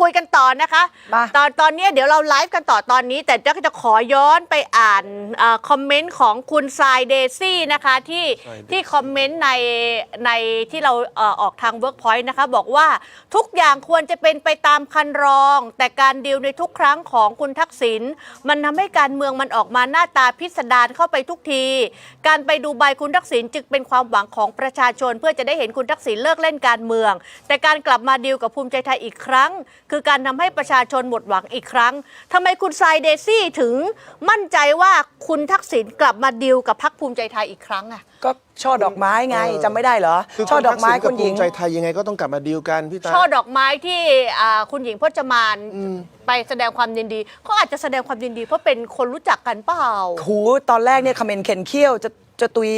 คุยกันต่อนะคะ มา ตอนตอนเนี้ยเดี๋ยวเราไลฟ์กันต่อตอนนี้ แต่จะจะขอย้อนไปอ่านเออคอมเมนต์ของคุณทรายเดซี่นะคะที่ทราย Daisy ที่คอมเมนต์ในในที่เราเอ่อออกทาง Workpoint นะคะ บอกว่าทุกอย่างควรจะเป็นไปตามคันรอง แต่การดีลในทุกครั้งของคุณทักษิณมันทำให้การเมืองมันออกมาหน้าตาพิสดารเข้าไปทุกที การไปดูใบคุณทักษิณจึงเป็นความหวังของประชาชน เพื่อจะได้เห็นคุณทักษิณเลิกเล่นการเมือง แต่การกลับมาดีลกับภูมิใจไทยอีกครั้งคือการทำให้ประชาชนหมดหวังอีกครั้งทำไมคุณทรายเดซี่ถึงมั่นใจว่าคุณทักษิณกลับมาดีลกับพรรคภูมิใจไทยอีกครั้งอะก็ช่อดอกไม้ไงเออจำไม่ได้เหรอคือช่อดอกไม้ณทัคุณหญิงภูมิใจไทยยังไงก็ต้องกลับมาดีลกันพี่ตาช่อดอกไม้ที่อ่าคุณหญิงพจมานไปแสดงความยินดีเขาอาจจะแสดงความยินดีเพราะเป็นคนรู้จักกันเปล่าหูตอนแรกเนี่ยคอมเมนต์เข็นเขี้ยวจะ จะตุย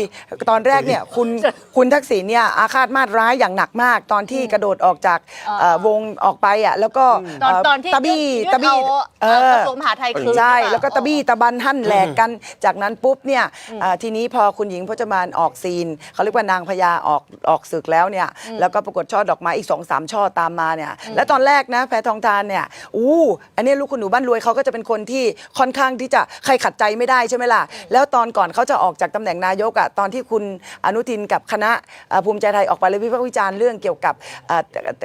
ตอนแรกเนี่ยคุณคุณทักษิณเนี่ยอาฆาตมาตร้ายอย่างหนักมาก ตอนที่กระโดดออกจากเอ่อวงออกไปอะแล้วก็ตอนเตอนที่ตะบี้ยื่นตะบี้เอาเอเอ่ออกระทรวงมหาดไทยคืนใช่หรือเปล่าแล้วก็ตะบี้ตะบันหั่นแหลกกันจากนั้นปุ๊บเนี่ยเอ่อทีนี้พอคุณหญิงพจมานออกซีนเขาเรียกว่านางพญาออกออกศึกแล้วเนี่ยแล้วก็ปรากฏช่อดอกไม้อีกสองสามช่อตามมาเนี่ยแล้วตอนแรกนะแพทองทานเนี่ยอู้อันนี้ลูกคุณหนูบ้านรวยเขาก็จะเป็นคนที่ค่อนข้างที่จะใครขัดใจไม่ได้ใช่ไหมล่ะแล้วตอนก่อนเขาจะออกจากตำแหน่งนายกอะตอนที่คุณอนุทินกับคณะเอ่อภูมิใจไทยออกไปเลยวิพากษ์วิจารณ์เรื่องเกี่ยวกับเอ่อ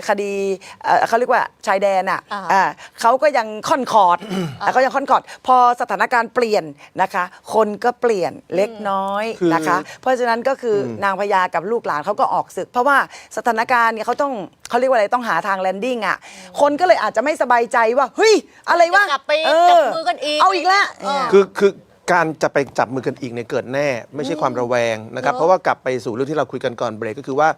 คดีเอ่อเขาเรียกว่าชายแดนอะอ่าอ่าเขาก็ยังค่อนคอร์ดอะเขายังค่อนคอร์ดพอสถานการณ์เปลี่ยนนะคะ คนก็เปลี่ยนเล็กน้อยคือนะคะ เพราะฉะนั้นก็คืออนางพญากับลูกหลานเขาก็ออกศึก เพราะว่าสถานการณ์เนี่ยเขาต้องเขาเรียกว่าอะไรต้องหาทางแลนดิ้งอะคนก็เลยอาจจะไม่สบายใจว่าเฮ้ยอะไรวะจะกลับไปเจับมือกันอีกเอาอีกแล้วเออคือคือ การจะไปจับมือกันอีกเนี่ยเกิดแน่ ไม่ใช่ความระแวงนะครับเนอะเพราะว่ากลับไปสู่เรื่องที่เราคุยกันก่อนเบรกก็คือว่า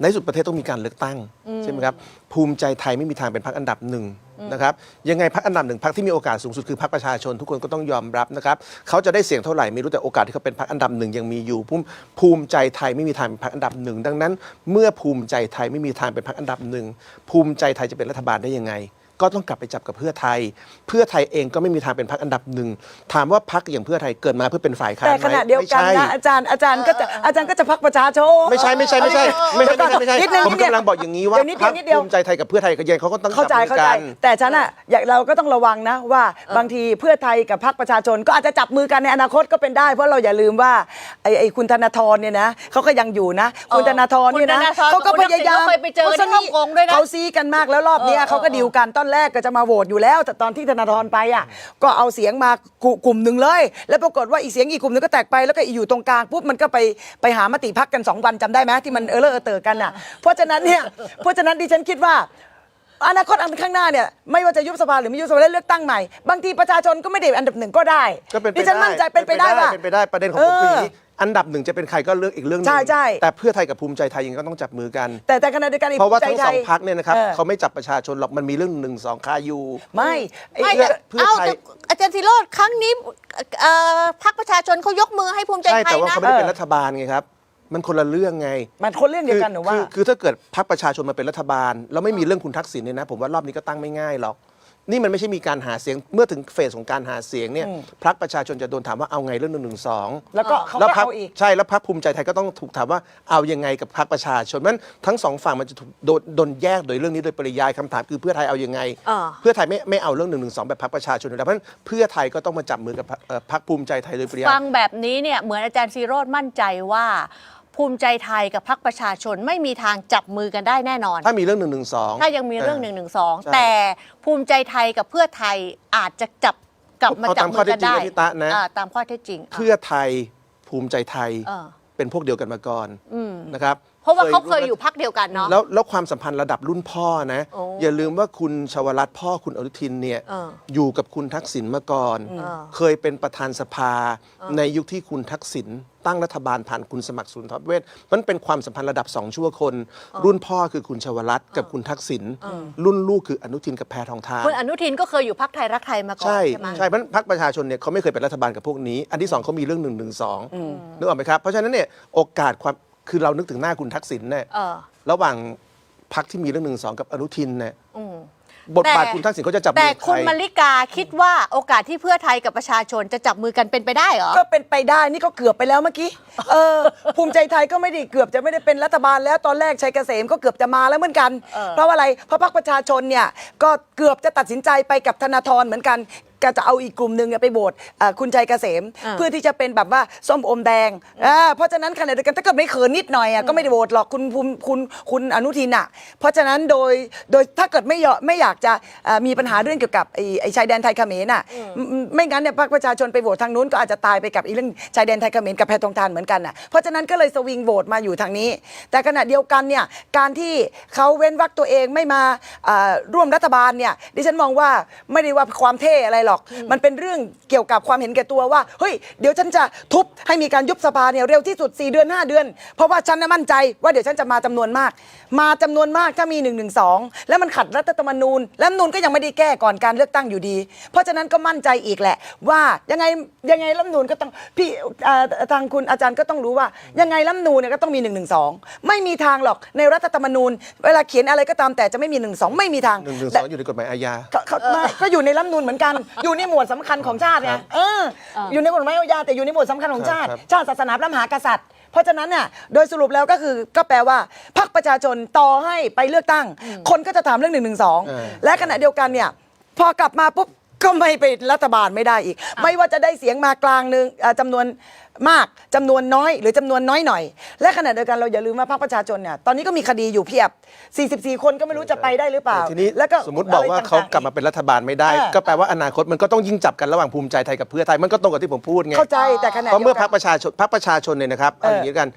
ในที่สุดประเทศต้องมีการเลือกตั้งใช่ไหมครับภูมิใจไทยไม่มีทางเป็นพรรคอันดับหนึ่งนะครับยังไงพรรคอันดับหนึ่งพรรคที่มีโอกาสสูงสุดคือพรรคประชาชนทุกคนก็ต้องยอมรับนะครับเขาจะได้เสียงเท่าไหร่ไม่รู้แต่โอกาสที่เขาเป็นพรรคอันดับหนึ่งยังมีอยู่ภูมิภูมิใจไทยไม่มีทางเป็นพรรคอันดับหนึ่งดังนั้น เมื่อภูมิใจไทยไม่มีทางเป็นพรรคอันดับหนึ่งภูมิใจไทยจะเป็นรัฐบาลได้ยังไง ก็ต้องกลับไปจับกับเพื่อไทย เพื่อไทยเองก็ไม่มีทางเป็นพรรคอันดับหนึ่งถามว่าพรรคอย่างเพื่อไทยเกิดมาเพื่อเป็นฝ่ายค้านแต่ไหมขณะเดียวกันไม่ใช่นะอาจารย์อาจารย์ก็จะอาจารย์ก็จะพักประชาชนไม่ใช่ไม่ใช่ไม่ใช่ไม่ใช่ไม่ใช่ไม่ใช่นิดนึงผมนิดเดียวกำลังบอกอย่างนี้ว่าเดี๋ยวนิดพรเดีรยวคนิดเดียวภูมิใจไทยกับเพื่อไทยก็ยังเขาก็ต้องเข้าใจจับมือเข้าใจกันแต่ฉันอะอยากเราก็ต้องระวังนะว่าบางทีเพื่อไทยกับพรรคประชาชน ก็อาจจะจับมือกันในอนาคตก็เป็นได้เพราะเราอย่าลืมว่าไอ้ไอ้คุณธนาธรเนี่ยนะเขาก็ยังอยู่นะคุณธนาธรเนี่ยนะคุณธนาธรเขาก็พยายามคุณทักษิณก็เคยไปเจอกันที่ฮ่องกงด้วยนะเขาซีกันมากแล้วรอบเนี้ยเออเขาก็ดีลกันตอนแรกก็จะมาโหวตอยู่แล้ว แต่ตอนที่ธนาธรไปอะก็เอาเสียงมากลุ่มกลุ่มหนึ่งเลย แล้วปรากฏว่าอีกเสียงอีกกลุ่มหนึงก็แตกไปแล้วก็อยู่ตรงกลางปุ๊บมันก็ไปไปหามติพักกันสองวันจำได้ไหมที่มันเออเลอเออเตอกันอะเพราะฉะนั้นเนี่ยเพราะฉะนั้นดิฉันคิดว่า อนาคตอันข้างหน้าเนี่ยไม่ว่าจะยุบสภาหรือไม่ยุบสภาและเลือกตั้งใหม่ บางทีประชาชนก็ไม่ได้อันดับหนึ่งก็ได้ก็เป็นไปดิฉันได้มั่นใจเป็นไปได้ป่ะ เป็นไปได้ประเด็นของผมคืออย่างนี้เออันดับหนึ่งจะเป็นใครก็เลือกอีกเรื่องหนึงใช่ใช่ แต่เพื่อไทยกับภูมิใจไทยยังไงก็ต้องจับมือกัน แต่แต่ขณะเดียวกันอีกเพราะว่าภูมิทั้งใจสองไทยพักเนี่ยนะครับออเขาไม่จับประชาชนหรอกมันมีเรื่องหนึ่งสองคาอยู่ ไม่ไอ้ไม่เพื่อแต่เพื่อเอาไทย แต่อาจารย์สิโรดครั้งนี้เอ่อพรรคประชาชนเขายกมือให้ภูมิใจใช่ไทยแต่ว่านะ เขาไม่ได้เป็นรัฐบาลไงครับ มันคนละเรื่องไงมันคนเรื่องเดียวกันหนูว่า คือคือถ้าเกิดพรรคประชาชนมาเป็นรัฐบาล แล้วไม่มีเรื่องคุณทักษิณเนี่ยนะ ผมว่ารอบนี้ก็ตั้งไม่ง่ายหรอก นี่มันไม่ใช่มีการหาเสียงเมื่อถึงเฟสของการหาเสียงเนี่ยพรรคประชาชนจะโดนถามว่าเอาไงเรื่องหนึ่งหนึ่งสองแล้วก็เขาแล้วก็พรรคเอาอีกใช่แล้วพรรคภูมิใจไทยก็ต้องถูกถามว่าเอายังไงกับพรรคประชาชนมันทั้งสองฝั่งมันจะถูกโดนโดนแยกโดยเรื่องนี้โดยปริยายคำถามคือเพื่อไทยเอายังไงอ่าเพื่อไทยไม่ไม่เอาเรื่องหนึ่งหนึ่งสองแบบพรรคประชาชนอยู่แล้วเพราะฉะนั้นเพื่อไทยก็ต้องมาจับมือกับพรรคเอ่อพรรคภูมิใจไทยโดยปริยายฟังแบบนี้เนี่ยเหมือนอาจารย์ซีโรดมั่นใจว่า ภูมิใจไทยกับพรรคประชาชนไม่มีทางจับมือกันได้แน่นอน ถ้ามีเรื่องหนึ่งหนึ่งสองถ้ายังมีเรื่องหนึ่งหนึ่งสองใช่แต่ภูมิใจไทยกับเพื่อไทยอาจจะจับกลับมาเอาจับตามมืข้ออเท็กัจนจริงได้นะพี่ตะนะ อ่าตามข้อเท็จจริงเพื่อไทยภูมิใจไทย เออ เป็นพวกเดียวกันมาก่อนนะครับ เพราะว่าเขาเคยร่วมอยู่พักเดียวกันเนาะ แล้วแล้วความสัมพันธ์ระดับรุ่นพ่อนะ โอ้อย่าลืมว่าคุณชวรัตน์พ่อคุณอนุทินเนี่ยเอออยู่กับคุณทักษิณมาก่อน เออ เคยเป็นประธานสภา ในยุคที่คุณทักษิณตั้งรัฐบาลผ่านคุณสมัครสุนทรเวชมันเป็นความสัมพันธ์ระดับสองชั่วคน รุ่นพ่อคือคุณชวรัตน์กับคุณทักษิณรุ่นลูกคืออนุทินกับแพทองทาน คุณอนุทินก็เคยอยู่พักไทยรักไทยมาก่อนใช่ใช่ไหม ใช่เพราะฉะนั้นพรรคประชาชนเนี่ยเขาไม่เคยเป็นรัฐบาลกับพวกนี้ อันที่สองเขามีเรื่องหนึ่งหนึ่งสองนึกออกไหมครับ เพราะฉะนั้นเนี่ยโอกาสความ คือเรานึกถึงหน้าคุณทักษิณเนี่ยเออ ระหว่างพรรคที่มีเรื่องหนึ่งสองกับอนุทินเนี่ยอืม บทบาทแต่ คุณทักษิณเขาจะจับมืแต่อใคคุณรมาริกาคิดว่าโอกาสที่เพื่อไทยกับประชาชนจะจับมือกันเป็นไปได้เหรอ ก็เป็นไปได้นี่ก็เกือบไปแล้วเมื่อกี้เออ ภูมิใจไทยก็ไม่ได้เกือบจะไม่ได้เป็นรัฐบาลแล้วตอนแรกชัยเกษมก็เกือบจะมาแล้วเหมือนกัน เออ เพราะว่าอะไรเพราะพรรคประชาชนเนี่ยก็เกือบจะตัดสินใจไปกับธนาธรเหมือนกันก็จะเอาอีกกลุ่มหนึ่งเนี่ยไปโหวตเอ่อคุณชัยเกษม อ่า เพื่อที่จะเป็นแบบว่าส้มอมแดงอ่าเพราะฉะนั้นขณะเดียวกันถ้าเกิดไม่เขินนิดหน่อยอะก็ไม่ได้โหวตหรอกคุณภูมิคุณคุณอนุทินอะเพราะฉะนั้นโดยโดยถ้าเกิดไม่ยอมไม่อยากจะเอ่อมีปัญหาเรื่องเกี่ยวกับไอ้ไอ้ชายแดนไทยเขมรน่ะอืมไม่งั้นเนี่ยพรรคประชาชนไปโหวตทางนู้นก็อาจจะตายไปกับอีเรื่องชายแดนไทยเขมรกับแพทองทานเหมือนกันน่ะเพราะฉะนั้นก็เลยสวิงโหวตมาอยู่ทางนี้ แต่ขณะเดียวกันเนี่ยการที่เขาเว้นวรรคตัวเองไม่มาเอ่อร่วมรัฐบาลเนี่ยดิฉันมองว่าไม่ได้ว่าความเท่อะไรหรอกมันเป็นเรื่องเกี่ยวกับความเห็นแก่ตัวว่า เฮ้ย เดี๋ยวฉันจะทุบให้มีการยุบสภาเนี่ยเร็วที่สุด 4 เดือน 5 เดือน เพราะว่าฉันน่ะมั่นใจว่าเดี๋ยวฉันจะมาจำนวนมาก มาจำนวนมากถ้ามี1นึแล้วมันขัดรัฐธรรมนูญและรัฐธรรมนูญก็ยังไม่ได้แก้ก่อนการเลือกตั้งอยู่ดี เพราะฉะนั้นก็มั่นใจอีกแหละ ว่ายังไงยังไงรัฐธรรมนูญก็ต้องพี่เอ่อทางคุณอาจารย์ก็ต้องรู้ว่า ยังไงรัฐธรรมนูญเนี่ยก็ต้องมี1นึไม่มีทางหรอกในรัฐธรรมนูญ เวลาเขียนอะไรก็ตามแต่จะไม่มี1นึไม่มีทาง หนึ่งหนึ่งสแต่องอยู่ในกฎหมายอาญา เขาเขาไม่ก็อยู่ในรัฐธรรมนูญเหมือนกันอยู่ในหมวดสำคัญของชาติไงเอออยู่ในกฎหมายอาญาแต่อยู่ในหมวดสำคัญของชาติครับชาติศาสนาพระมหากษัตริย์ เพราะฉะนั้นเนี่ยโดยสรุปแล้วก็คือก็แปลว่าพรรคประชาชนต่อให้ไปเลือกตั้ง คนก็จะถามเรื่องหนึ่งหนึ่งสองเออและขณะเดียวกันเนี่ยพอกลับมาปุ๊บ ก็ไม่ไปรัฐบาลไม่ได้อีก ไม่ว่าจะได้เสียงมากลางหนึ่งเอ่อจำนวนมากจำนวนน้อย หรือจำนวนน้อยหน่อย และขณะเดียวกันเราอย่าลืมว่าพรรคประชาชนเนี่ยตอนนี้ก็มีคดีอยู่เพียบ 44 คนก็ไม่รู้จะไปได้หรือเปล่าทีนี้แล้วก็สมมติบอกว่าเขากลับมาเป็นรัฐบาลไม่ได้ เออ ก็แปลว่าอนาคตมันก็ต้องยิ่งจับกันระหว่างภูมิใจไทยกับเพื่อไทยมันก็ตรงกับที่ผมพูดไงเข้าใจแต่ขณะเพราะเมื่อดียวพรรคประชาชนพรรคประชาชนเนี่ยนะครับเอาอย่างนี้กัน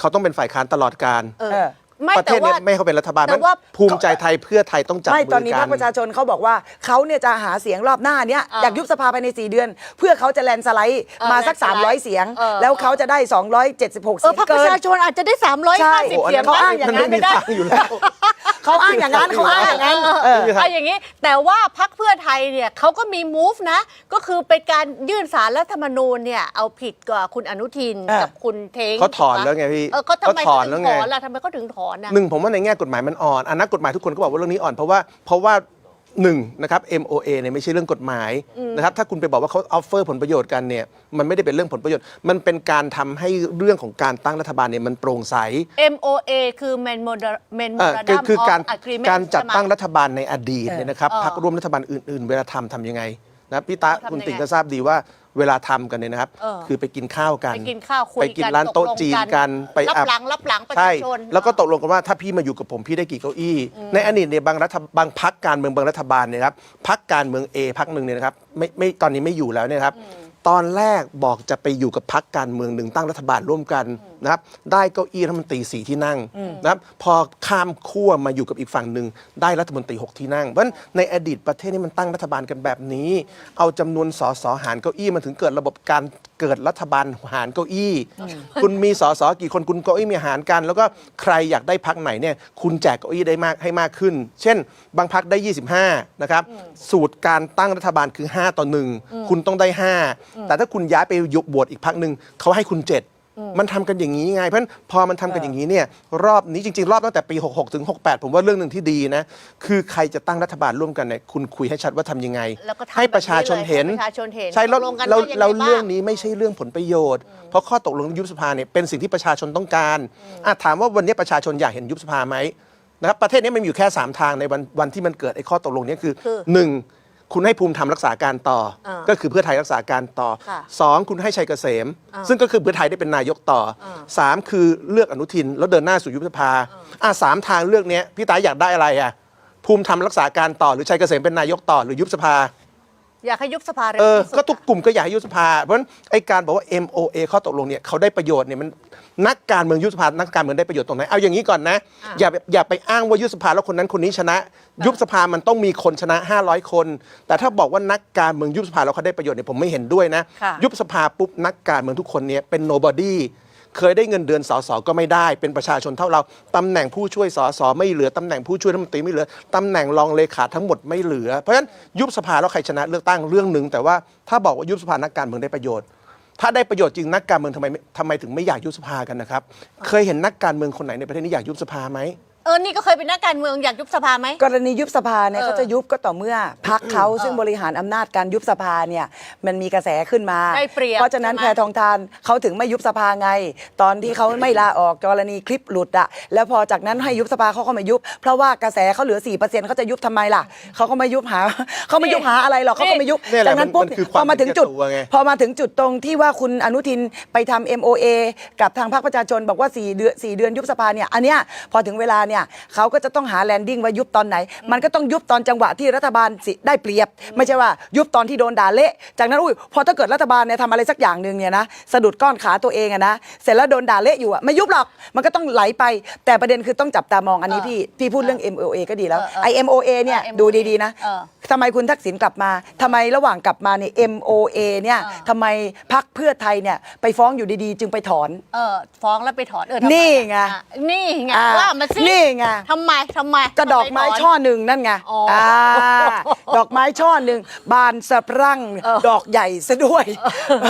เขาต้องเป็นฝ่ายค้านตลอดการ เออเออ ไม่ประเทแต่ศเนี้ว่าไม่ให้เขาเป็นรัฐบาลแต่นั้นว่าภูมิใจไทยเพื่อไทยต้องจับไม่มืตอนนี้กัพรรคประชาชนเขาบอกว่าเขาเนี่ยจะหาเสียงรอบหน้าเนี้ยอ่าอยากยุบสภาภายใน 4 เดือน เพื่อเขาจะแลนด์สไลด์เออมาสัก แลนด์สไลด์300 เสียง เออ แล้วเขาจะได้ 276 เอเสีอยงพรรคปเกิระน ชาชนอาจจะได้ ใช่ 350เสียงเขาอ้างอย่างนั้นมัไม่ได้อยู่แล้ว เขาอ้างอย่างนั้นเขาอ้างอย่างนั้นเออเออ เอาอย่างนี้ แต่ว่าพักเพื่อไทยเนี่ยเขาก็มี move นะ ก็คือเป็นการยื่นสารรัฐธรรมนูญเนี่ย เอาผิดกับคุณอนุทิน เออ กับคุณเทงเขาถอนแล้วไงพี่เออเขาทำไมเขาถเขาอนถึแล้วงไง ถอนล่ะทำไมเขาถึงถอนนะหนึ่งผมว่าในแง่กฎหมายมันอ่อนอันนักกฎหมายทุกคนก็บอกว่าเรื่องนี้อ่อนเพราะว่าเพราะว่าหนึ่งนะครับ MOA เนี่ยไม่ใช่เรื่องกฎหมายนะครับถ้าคุณไปบอกว่าเขาออฟเฟอร์ผลประโยชน์กันเนี่ยมันไม่ได้เป็นเรื่องผลประโยชน์ มันเป็นการทำให้เรื่องของการตั้งรัฐบาลเนี่ยมันโปร่งใส MOA คือ Memorandum เอ่อคือคือการ of Agreement การจัดตั้งใช่ไหม รัฐบาลในอดีตเนี่ยนะครับเออ พรรคร่วมรัฐบาลอื่น ๆ เวลาทำทำยังไง นะพี่ตะเขาทำคุณติ่งยังไงก็ทราบดีว่าเวลาทำกันเนี่ยนะครับ เออ คือไปกินข้าวกัน ไปกินข้าวคุยไปกินร้านโต๊ะตกลงจีนกันไปรับอะหลังรับหลังประใช่ชาชน แล้วก็ตกลงกันว่าถ้าพี่มาอยู่กับผมพี่ได้กี่เก้าอี้ ในอดีตเนี่ยบางรัฐบางพักการเมืองบางรัฐบาลเนี่ยนะครับพักการเมือง A พักหนึ่งเนี่ยนะครับไม่ไม่ตอนนี้ไม่อยู่แล้วเนี่ยนะครับ ตอนแรกบอกจะไปอยู่กับพักการเมืองหนึ่งตั้งรัฐบาลร่วมกันนะครับได้เก้าอี้รัฐมนตรีสี่ที่นั่งนะครับพอข้ามขั้วมาอยู่กับอีกฝั่งหนึ่งได้รัฐมนตรีหกที่นั่ง เพราะฉะนั้นในอดีตประเทศนี้มันตั้งรัฐบาลกันแบบนี้ เอาจำนวนสสหารเก้าอี้มันถึงเกิดระบบการเกิดรัฐบาลหารเก้าอี้ คุณมีสสกี่คนคุณเก้าอี้มีหารกัน แล้วก็ใครอยากได้พักไหนเนี่ยคุณแจกเก้าอี้ได้มากให้มากขึ้น เช่น บางพักได้ 25 นะครับ สูตรการตั้งรัฐบาลคือ 5 ต่อ1คุณต้องได้ 5 แต่ถ้าคุณย้ายไปยุบบวชอีกพักหนึ่งเขาให้คุณ 7 มันทำกันอย่างนี้ไง เพราะฉะนั้นพอมันทำกันอย่างนี้เนี่ยรอบนี้จริง ๆ รอบตั้งแต่ปี 66 ถึง 68 ผมว่าเรื่องหนึ่งที่ดีนะ คือใครจะตั้งรัฐบาลร่วมกันเนี่ยคุณคุยให้ชัดว่าทำยังไง แล้วก็ทำให้ประชาชนเห็น แบบนี้เลยให้ประชาชนเห็นใช่แล้วตกลงกันเราว่ายังไงเราบ้าง เรื่องนี้ไม่ใช่เรื่องผลประโยชน์ เพราะข้อตกลงยุบสภาเนี่ยเป็นสิ่งที่ประชาชนต้องการอะถามว่าวันนี้ประชาชนอยากเห็นยุบสภาไหมนะครับประเทศนี้มันมีอยู่แค่3ทางในวันวันที่มันเกิดไอ้ข้อตกลงเนี้คือคือ หนึ่ง คุณให้ภูมิธรรมรักษาการต่ออาก็คือเพื่อไทยรักษาการต่อค่ะสองคุณให้ชัยเกษมซึ่งก็คือเพื่อไทยได้เป็นนายกต่ออา สามคือเลือกอนุทินแล้วเดินหน้าสู่ยุบสภาอะสามทางเลือกเนี้ยพี่ตาอยากได้อะไรอะภูมิธรรมรักษาการต่อหรือชัยเกษมเป็นนายกต่อหรือยุบสภา อยากให้ยุบสภาเร็วเออที่สุดก็ทุกกลุ่มก็อยากให้ยุบสภา เพราะฉะนั้นไอ้การบอกว่า MOA ข้อตกลงเนี่ยเขาได้ประโยชน์เนี่ยมันนักการเมืองยุบสภานักการเมืองได้ประโยชน์ตรงไหนเอาอย่างนี้ก่อนนะอย่าไปอย่าไปอ้างว่ายุบสภาแล้วคนนั้นคนนี้ชนะ ยุบสภามันต้องมีคนชนะ 500 คน แต่ถ้าบอกว่านักการเมืองยุบสภาแล้วเขาได้ประโยชน์เนี่ยผมไม่เห็นด้วยนะ ค่ะ ยุบสภาปุ๊บนักการเมืองทุกคนเนี่ยเป็น nobody เคยได้เงินเดือนสสก็ไม่ได้ เป็นประชาชนเท่าเราตำแหน่งผู้ช่วยสสไม่เหลือตำแหน่งผู้ช่วยรัฐมนตรีไม่เหลือตำแหน่งรองเลขาทั้งหมดไม่เหลือ เพราะฉะนั้นยุบสภาแล้วใครชนะเลือกตั้งเรื่องหนึ่งแต่ว่าถ้าบอกว่ายุบสภานักการเมืองได้ประโยชน์ ถ้าได้ประโยชน์จริงนักการเมืองทำไมทำไมถึงไม่อยากยุบสภากันนะครับ เคยเห็นนักการเมืองคนไหนในประเทศนี้อยากยุบสภาไหม เออ นี่ก็เคยเป็นนักการเมืองอยากยุบสภาไหม กรณียุบสภาเนี่ยเออเขาจะยุบก็ต่อเมื่อพักเขาซึ่งบริหารอำนาจการยุบสภาเนี่ยมันมีกระแสขึ้นมา ได้เปรียบเพราะฉะนั้นใช่แพไหมทองทานเขาถึงไม่ยุบสภาไง ตอนที่เขาไม่ลาออกกรณีคลิปหลุดอะแล้วพอจากนั้นให้ยุบสภาเขาก็ไม่ยุบ เพราะว่ากระแสเขาเหลือ4%เขาจะยุบทำไมล่ะเขาก็ไม่ยุบหาเขาไม่ยุบหาอะไรหรอกเขาก็ไม่ยุบนี่แหละจากนั้นปุ๊บมันคือพความอมาถึงจุด เห็นแก่ตัวไง พอมาถึงจุดตรงที่ว่าคุณอนุทินไปทำ MOA กับทางพรรคประชาชนบอกว่า4เดือน4เดือนยุบสภาเนี่ยอันเนี้ยพอถึงเวลาเนี่ยเขาก็จะต้องหาแลนดิ้งว่ายุบตอนไหน มันก็ต้องยุบตอนจังหวะที่รัฐบาลสิได้เปรียบ ไม่ใช่ว่ายุบตอนที่โดนด่าเละจากนั้นอุ้ยพอถ้าเกิดรัฐบาลเนี่ยทำอะไรสักอย่างหนึ่งเนี่ยนะสะดุดก้อนขาตัวเองอะนะเสร็จแล้วโดนด่าเละอยู่อะไม่ยุบหรอกมันก็ต้องไหลไป แต่ประเด็นคือต้องจับตามองอันนี้พี่พี่พูดเรื่อง MOA ก็ดีแล้วเออเออไอ MOA เนี่ยเออ MOA ดูดีๆนะเออทำไมคุณทักษิณกลับมาทำไมระหว่างกลับมาเนี่ย MOA เนี่ยอ่าทำไมพักเพื่อไทยเนี่ยไปฟ้องอยู่ดีๆ จึงไปถอน เออฟ้องแล้วไปถอนเออทำมนี่ไง อะนี่ไงอ่าว่ามาสิ นี่ไงทำไมทำไมกระดอกไม้ทำถน ช่อหนึ่งนั่นไงอ๋ออ่าดอกไม้ช่อหนึ่งบานสะพรั่ง เออ ดอกใหญ่ซะด้วย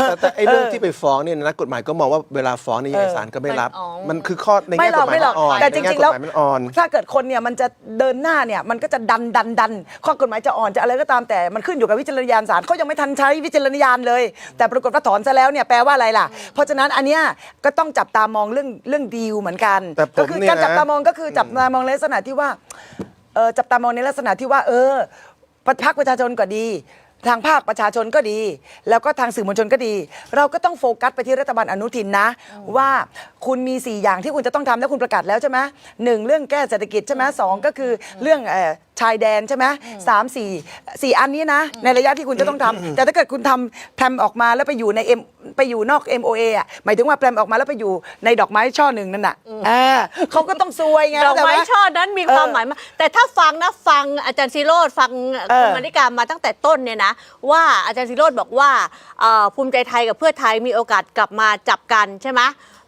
แต่แต่ไอ้เรื่องที่ไปฟ้องเนี่ยนักกฎหมายก็มองว่าเวลาฟ้องในยายศาลก็ไม่รับอ๋อ มันคือข้อในไม่แง่หรกอกฎหมายไม่หรมัอกนอ่อนแต่จในแง่ริงกๆฎแล้วหมายมันอ่อน ถ้าเกิดคนเนี่ยมันจะเดินหน้าเนี่ยมันก็จะดันดันดันข้อกฎหมายจะอ่อนจะอะไรก็ตามแต่มันขึ้นอยู่กับวิจารณญาณศาลเขายังไม่ทันใช้วิจารณญาณเลย แต่ปรากฏว่าถอนซะแล้วเนี่ยแปลว่าอะไรล่ะ เพราะฉะนั้นอันเนี้ยก็ต้องจับตามองเรื่องเรื่องดีลเหมือนกันแต่ผมก็คืเนี่ยการจับนะตามองก็คือจับตามองในลักษณะที่ว่าเออจับตามองในลักษณะที่ว่า เออพรรคประชาชนก็ดี ทางภาคประชาชนก็ดี แล้วก็ทางสื่อมวลชนก็ดี เราก็ต้องโฟกัสไปที่รัฐบาลอนุทินนะ ว่าคุณมี 4 อย่างที่คุณจะต้องทำแล้วคุณประกาศแล้วใช่ไหมหนึ่งเรื่องแก้เศรษฐกิจใช่ไหมสองก็คือเรื่องเอ่อ ชายแดนใช่ไหมสามสี่สี่อันนี้นะ ในระยะที่คุณจะต้องทำแต่ถ้าเกิดคุณทำแพรมออกมาแล้วไปอยู่ใน M ไปอยู่นอก MOA อะหมายถึงว่าแพรมออกมาแล้วไปอยู่ในดอกไม้ช่อหนึ่งนั่นน่ะอ่าเขาก็ต้องซวยไงดอกไม้เข้าใจห ช่อนั้นมีความเออหมายมากแต่ถ้าฟังนะฟังอาจารย์ซิโรดฟังเออคุณมาริการมาตั้งแต่ต้นเนี่ยนะ ว่าอาจารย์ซิโรดบอกว่าเอ่อภูมิใจไทยกับเพื่อไทยมีโอกาสกลับมาจับกันใช่ไหม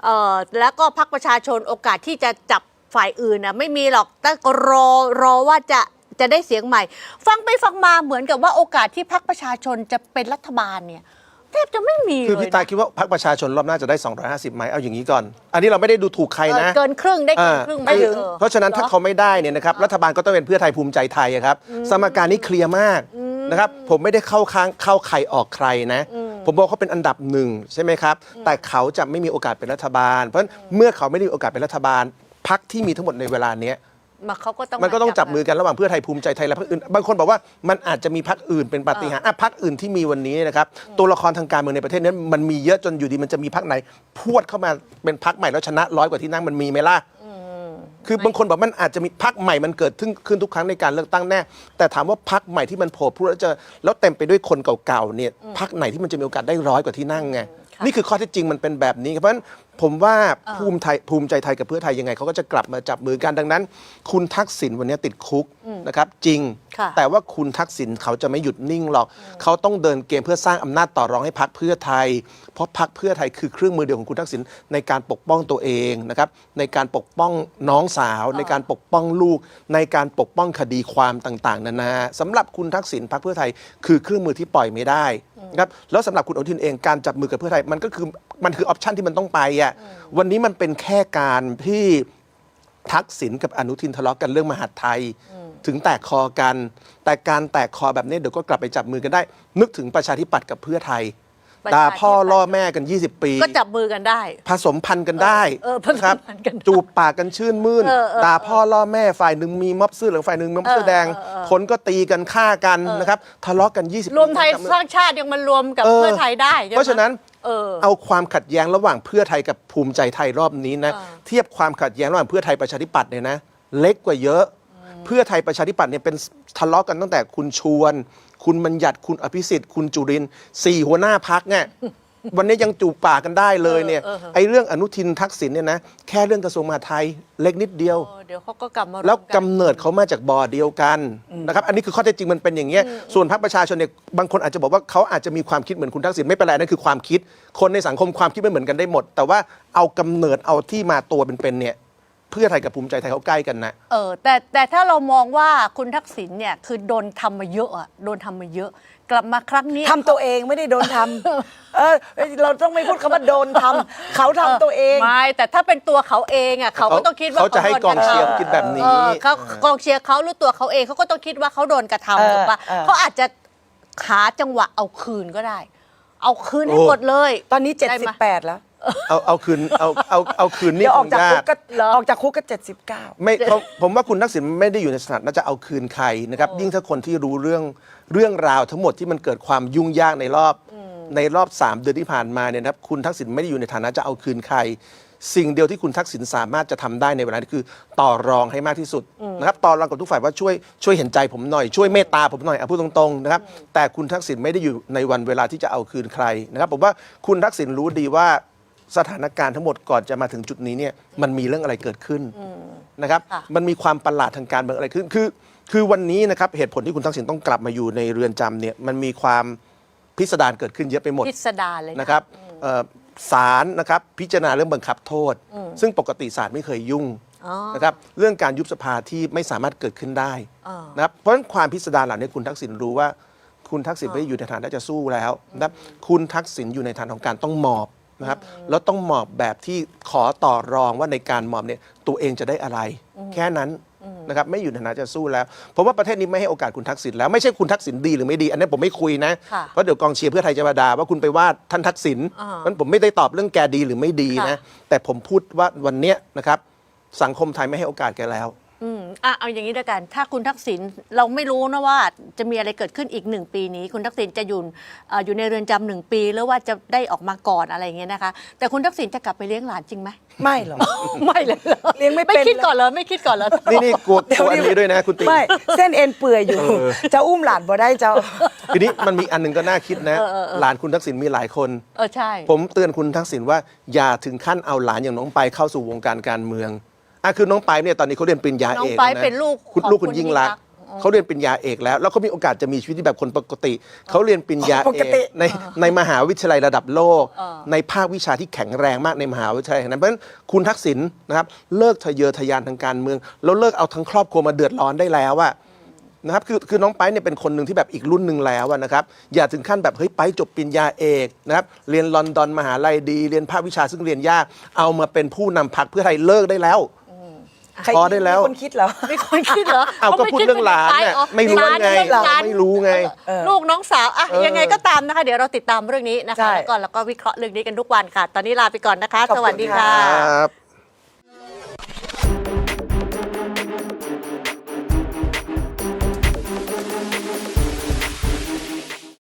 เอ่อแล้วก็พรรคประชาชนโอกาสที่จะจับฝ่ายอื่นนะไม่มีหรอกแต่ก็รอรอว่าจะ จะได้เสียงใหม่ ฟังไปฟังมาเหมือนกับว่าโอกาสที่พรรคประชาชนจะเป็นรัฐบาลเนี่ยแทบจะไม่มีคือเลยพี่ตานะคิดว่าพรรคประชาชนรอบหน้าจะได้ 250ไหมเอาอย่างนี้ก่อน อันนี้เราไม่ได้ดูถูกใครเออนะ เกินครึ่งได้เกินอ่าครึ่งห ไม่ถึงออเพราะฉะนั้นถ้าหรอเขาไม่ได้เนี่ยนะครับรัฐบาลก็ต้องเป็นเพื่อไทยภูมิใจไทยอะครับ สมการนี้เคลียร์มากนะครับ ผมไม่ได้เข้าค้างเข้าใครออกใครนะ ผมบอกเขาเป็นอันดับหนึ่งใช่ไหมครับ แต่เขาจะไม่มีโอกาสเป็นรัฐบาล เพราะฉะนั้นเมื่อเขาไม่ได้มีโอกาสเป็นรัฐบาลพักที่มีทั้งหมดในเวลาเนี้ย มาเขาก็ต้องมันก็ต้องจับมืออกันระหว่างเพื่อไทยภูมิใจไทยและพรรคอื่น บางคนบอกว่ามันอาจจะมีพรรคอื่นเป็นปาฏิหาริย์อะพรรคอื่นที่มีวันนี้นะครับตัวละครทางการเมืองในประเทศนั้นมันมีเยอะจนอยู่ดีมันจะมีพรรคไหนพรวดเข้ามาเป็นพรรคใหม่แล้วชนะร้อยกว่าที่นั่งมันมีไหมล่ะคือบางคนบอกมันอาจจะมีพรรคใหม่มันเกิดขึ้นขึ้นทุกครั้งในการเลือกตั้งแน่ แต่ถามว่าพรรคใหม่ที่มันโผล่พรวดแล้วจะแล้วเต็มไปด้วยคนเก่าๆเนี่ยพรรคไหนที่มันจะมีโอกาสได้ร้อยกว่าที่นั่งไงนี่คือข้อเท็จจริงมันเป็นแบบนี้ครับเพราะฉะนั้น ผมว่าภูมิไทยภูมิใจไทยกับเพื่อไทยยังไงเขาก็จะกลับมาจับมือกันดังนั้น คุณทักษิณวันนี้ติดคุกนะครับจริงค่ะแต่ว่าคุณทักษิณเขาจะไม่หยุดนิ่งหรอกเขาต้องเดินเกมเพื่อสร้างอำนาจต่อรองให้พักเพื่อไทย เพราะพักเพื่อไทยคือเครื่องมือเดียวของคุณทักษิณในการปกป้องตัวเองนะครับในการปกป้องน้องสาว ในการปกป้องลูก ในการปกป้องคดีความต่างๆนานาสำหรับคุณทักษิณพักเพื่อไทยคือเครื่องมือที่ปล่อยไม่ได้นะครับแล้วสำหรับคุณอนุทินเองการจับมือกับเพื่อไทยมันก็คือมันคือออปชันที่มันต้องไปอะวันนี้มันเป็นแค่การที่ทักษิณกับอนุทินทะเลาะกันเรื่องมหาดไทย ถึงแตกคอกัน แต่การแตกคอแบบนี้เดี๋ยวก็กลับไปจับมือกันได้ นึกถึงประชาธิปัตย์กับเพื่อไทยประชาธิด่าปัตย์พ่อล่อแม่กัน 20 ปี ก็จับมือกันได้ ผสมพันธุ์กันได้เออผสมครับพันธุ์กันได้จูบปากกันชื่นมื่นเออเออด่าพ่อล่อแม่ฝ่ายหนึ่งมีม็อบเสื้อเหลืองฝ่ายหนึ่งม็อบเสื้อแดงเออเออเออคนก็ตีกันฆ่ากันนะครับทะเลาะกัน 20ปีรวมไทยจับมือสร้างชาติยังมันรวมกับเออเพื่อไทยได้ใช่ไหมเพราะฉะนั้น เออ เอาความขัดแย้งระหว่างเพื่อไทยกับภูมิใจไทยรอบนี้นะอ่าเทียบความขัดแย้งระหว่างเพื่อไทยประชาธิปัตย์เนี่ยนะ เล็กกว่าเยอะ เพื่อไทยประชาธิปัตย์เนี่ยเป็นทะเลาะกันตั้งแต่คุณชวน คุณบัญญัติคุณอภิสิทธิ์คุณจุรินทร์สี่หัวหน้าพักเนี่ย วันนี้ยังจูบปากกันได้เลยเนี่ยเออเออเออไอ้เรื่องอนุทินทักษิณเนี่ยนะแค่เรื่องกระทรวงมหาดไทยเล็กนิดเดียว เออเดี๋ยวเขาก็กลับมารมแล้วกันกำเนิดเขามาจากบ่อเดียวกัน นะครับ อันนี้คือข้อเท็จจริงมันเป็นอย่างเงี้ยส่วนพรรคประชาชนเนี่ยบางคนอาจจะบอกว่าเขาอาจจะมีความคิดเหมือนคุณทักษิณไม่เป็นไรนั่นคือความคิด คนในสังคมความคิดไม่เหมือนกันได้หมด แต่ว่าเอากำเนิดเอาที่มาตัวเป็นๆเนี่ยเพื่อไทยกับภูมิใจไทยเขาใกล้กันนะ เออแต่แต่ถ้าเรามองว่าคุณทักษิณเนี่ยคือโดนทำมาเยอะอะโดนทำมาเยอะ กลับมาครั้งนี้ ทำตัวเองไม่ได้โดนทำ เออเราต้องไม่พูดคำว่าโดนทำเขาทำตัวเอง ไม่แต่ถ้าเป็นตัวเขาเองอะเขาก็ต้องคิดว่าเขาจะให้โดนกองเชียร์ระทำคิดแบบนี้เออเขากองเชียร์เขาหรือตัวเขาเองเขาก็ต้องคิดว่าเขาโดนกระเออทำถูกปะเออ เขาอาจจะหาจังหวะเอาคืนก็ได้ เอาคืนให้โอ้หมดเลย ตอนนี้ ได้ไหม 78 แล้ว เอาเอาคืนเอาเอาเอาคืนนี่เดี๋ยวอคอกงจากยาคุกก ก็เหรอออกจากคุกก็79ไม่ผมผมว่าคุณทักษิณไม่ได้อยู่ในสถานะจะเอาคืนใครนะครับ ยิ่งถ้าคนที่รู้เรื่องเรื่องราวทั้งหมดที่มันเกิดความยุ่งยากในรอบในรอบ 3 เดือนที่ผ่านมาเนี่ยนะครับคุณทักษิณไม่ได้อยู่ในฐานะจะเอาคืนใคร สิ่งเดียวที่คุณทักษิณสามารถจะทำได้ในเวลานี้คือ ต่อรองให้มากที่สุดนะครับต่อรองกับทุกฝ่ายว่าช่วยช่วยเห็นใจผมหน่อยช่วยเมตตาผมหน่อยเอาพูดตรงๆนะครับแต่คุณทักษิณไม่ได้อยู่ในวันเวลาที่จะเอาคืนใครนะครับผมว่าคุณทักษิณรู้ดีว่า สถานการณ์ทั้งหมดก่อนจะมาถึงจุดนี้เนี่ยมันมีเรื่องอะไรเกิดขึ้นนะครับค่ะ มันมีความประหลาดทางการเมืองอะไรขึ้นคือ คือวันนี้นะครับเหตุผลที่คุณทักษิณต้องกลับมาอยู่ในเรือนจำเนี่ยมันมีความพิสดารเกิดขึ้นเยอะไปหมด พิสดารเลย นะครับเอ่อศาลนะครับพิจารณาเรื่องบังคับโทษ ซึ่งปกติศาลไม่เคยยุ่งอ๋อ นะครับเรื่องการยุบสภาที่ไม่สามารถเกิดขึ้นได้อ่า นะครับเพราะฉะนั้นความพิสดารเหล่านี้คุณทักษิณรู้ว่า คุณทักษิณไม่ได้อยู่ในฐานะจะสู้แล้วนะครับคุณทักษิณอยู่ในฐานของการต้องหมอบ นะครับแล้วต้องหมอบแบบที่ขอต่อรองว่าในการหมอบเนี่ยตัวเองจะได้อะไร แค่นั้นนะครับไม่อยู่ในฐานะจะสู้แล้ว เพราะว่าประเทศนี้ไม่ให้โอกาสคุณทักษิณแล้วไม่ใช่คุณทักษิณดีหรือไม่ดี อันนี้ผมไม่คุยนะค่ะเพราะเดี๋ยวกองเชียร์เพื่อไทยจะมาด่าว่าคุณไปว่าท่านทักษิณอ่ามันผมไม่ได้ตอบเรื่องแกดีหรือไม่ดีนะค่ะแต่ผมพูดว่าวันเนี้ยนะครับสังคมไทยไม่ให้โอกาสแกแล้ว อืมอะเอาอย่างนี้ด้วยกัน ถ้าคุณทักษิณเราไม่รู้นะว่าจะมีอะไรเกิดขึ้นอีกหนึ่งปีนี้ คุณทักษิณจะอยู่เอ่ออยู่ในเรือนจำหนึ่งปีหรือว่าจะได้ออกมาก่อนอะไรอย่างเงี้ยนะคะ แต่คุณทักษิณจะกลับไปเลี้ยงหลานจริงไหม ไม่หรอก ไม่เลยหรอเลี้ยงไม่เป็น ไม่คิดก่อนเลยไม่คิดก่อนเลยนี่นี่กลัวกลัวอันนี้ด้วยนะคุณติ๋งไม่ เส้นเอ็นเปื่อยอยู่ จะอุ้มหลานบ่ได้เจ้า ทีนี้มันมีอันหนึงก็น่าคิดนะเออเออเออหลานคุณทักษิณมีหลายคน เออใช่ ผมเตือนคุณทักษิณว่าอย่าถึงขั้นเอาหลานอย่างน้องไปเข้าสู่วงการการเมือง อะคือน้องไปเนี่ยตอนนี้เขาเรียนปริญญาน้อเองกไปนะเป็นลูกคุณของลูกคุณคุณยิ่งรักษณ์ยิ่งรักษณ์เขาเรียนปริญญาเอกแล้ว แล้วเขามีโอกาสจะมีชีวิตที่แบบคนปกติ เขาเรียนปริญญาปเอกติ ในในมหาวิทยาลัยระดับโลก เออ ในภาควิชาที่แข็งแรงมากในมหาวิทยาลัยแห่งนั้นเพราะฉะนั้นคุณทักษิณนะครับเลิกทะเยอทะยานทางการเมืองแล้วเลิกเอาทั้งครอบครัวมาเดือดร้อนได้แล้วอะนะครับคือคือน้องไปเนี่ยเป็นคนหนึ่งที่แบบอีกรุ่นหนึ่งแล้วอะนะครับอย่าถึงขั้นแบบเฮ้ยไปจบปริญญาเอกนะครับเรียนลอนดอนมหาลัยดี เรียนภาควิชาซึ่งเรียนยากเอามาเป็นผู้นำพรรคเพื่อไทยเลิกได้แล้ว ใครพอได้แล้ว มีคนคิดเหรอ มีคนคิดเหรอเอาก็พูดเรื่องหลานเนี่ยไม่รู้หลานไงเรื่องหลานไม่รู้ไง เออลูกน้องสาวอะเออยังไงก็ตามนะคะ เดี๋ยวเราติดตามเรื่องนี้นะใช่คะแล้วก็แล้วก็วิเคราะห์เรื่องนี้กันทุกวันค่ะ ตอนนี้ลาไปก่อนนะคะ ขอบคุณ สวัสดีค่ะค่ะครับ